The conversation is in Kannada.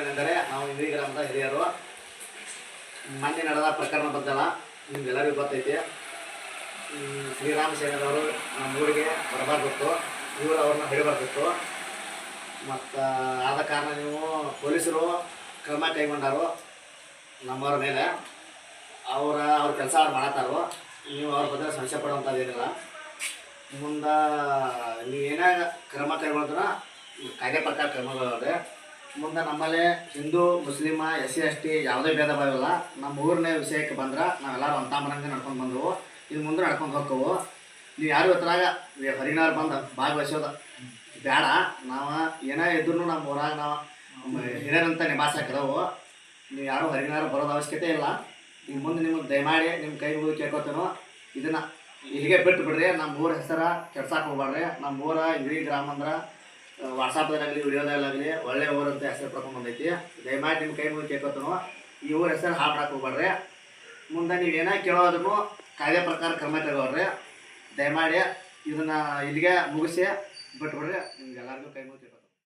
ಏನೆಂದರೆ ನಾವು ಗ್ರಾಮದ ಹಿರಿಯರು. ಮೊನ್ನೆ ನಡೆದ ಪ್ರಕರಣ ಬದ್ದಲ್ಲ ನಿಮ್ಗೆಲ್ಲರಿಗೂ ಗೊತ್ತೈತಿ. ಹ್ಮ್, ಶ್ರೀರಾಮ ಸೇನೆದವರು ನಮ್ಮ ಊರಿಗೆ ಬರಬಾರ್ದಿತ್ತು. ಇವರು ಅವ್ರನ್ನ ಹಿಡಿಬಾರ್ದಿತ್ತು. ಮತ್ತು ಆದ ಕಾರಣ ನೀವು ಪೊಲೀಸರು ಕ್ರಮ ಕೈಗೊಂಡರು ನಮ್ಮವ್ರ ಮೇಲೆ. ಅವರ ಅವ್ರ ಕೆಲಸ ಅವ್ರು ಮಾಡತ್ತಾರೋ. ನೀವು ಅವ್ರ ಬಗ್ಗೆ ಸಂಶಯ ಪಡುವಂಥದ್ದೇನಿಲ್ಲ ಮುಂದೆ ನೀವು ಏನೇ ಕ್ರಮ ಕೈಗೊಳಿದ್ರ ಕಾಯ್ದೆ ಪ್ರಕಾರ ಕ್ರಮಗಳವೆ ಮುಂದೆ ನಮ್ಮಲ್ಲಿ ಹಿಂದೂ, ಮುಸ್ಲಿಮ ಎಸ್ ಸಿ ಎಸ್ ಟಿ ಯಾವುದೇ ಭೇದ ಭಾವ ಇಲ್ಲ. ನಮ್ಮ ಊರಿನ ವಿಷಯಕ್ಕೆ ಬಂದ್ರೆ ನಾವೆಲ್ಲರೂ ಅಂತಾಮರಂಗೆ ನಡ್ಕೊಂಡು ಬಂದವು. ಇದು ಮುಂದೆ ನಡ್ಕೊಂಡು ಹೋಗ್ತವು. ನೀವು ಯಾರು ಹೊತ್ತರಾಗ ಹೊರಗಿನವ್ರು ಬಂದು, ಭಾಗವಹಿಸೋದು. ಬೇಡ. ನಾವು ಏನೇ ಇದ್ರೂ ನಮ್ಮ ಊರಾಗ ನಾವು ಹಿರಿಯರಂತ ನಿಭಾಯಿಸಕ್ಕದವು ನೀವು ಯಾರು ಹೊರಗಿನವ್ರು ಬರೋದು ಅವಶ್ಯಕತೆ ಇಲ್ಲ. ಇನ್ನು ಮುಂದೆ ನಿಮಗೆ ದಯಮಾಡಿ ನಿಮ್ಮ ಕೈ ಮುಗಿದು ಕೇಳ್ಕೊತೇನೋ. ಇದನ್ನು ಇಲ್ಲಿಗೆ ಬಿಟ್ಟು ಬಿಡ್ರಿ. ನಮ್ಮ ಊರ ಹೆಸರ ಕೆಡ್ಸಕ್ಕೆ ಹೋಗ್ಬೇಡ್ರಿ ನಮ್ಮ ಊರ ಇಡೀ ಗ್ರಾಮ ಅಂದ್ರೆ ವಾಟ್ಸಪ್ದಾಗಲಿ ವಿಡಿಯೋದಾಗಲಿ ಒಳ್ಳೆ ಊರು ಅಂತ ಹೆಸರು ಪಡ್ಕೊಂಡ್ಬಂದೈತಿ ದಯಮಾಡಿ ನಿಮ್ಮ ಕೈ ಮುಗಿ ಕೇಳ್ಕೊತೇನೋ ಈ ಊರ ಹೆಸರು ಹಾಡಕ್ಕೆ ಹೋಗ್ಬಾರ್ರಿ ಮುಂದೆ ನೀವೇನೇ ಕೇಳೋದನ್ನು ಕಾಯ್ದೆ ಪ್ರಕಾರ ಕ್ರಮ ತಗೋಳ್ರಿ. ದಯಮಾಡಿ ಇದನ್ನು ಇಲ್ಲಿಗೆ ಮುಗಿಸಿ ಬಿಟ್ಬಿಡ್ರಿ. ನಿಮ್ಗೆಲ್ಲರಿಗೂ ಕೈ ಮುಗಿ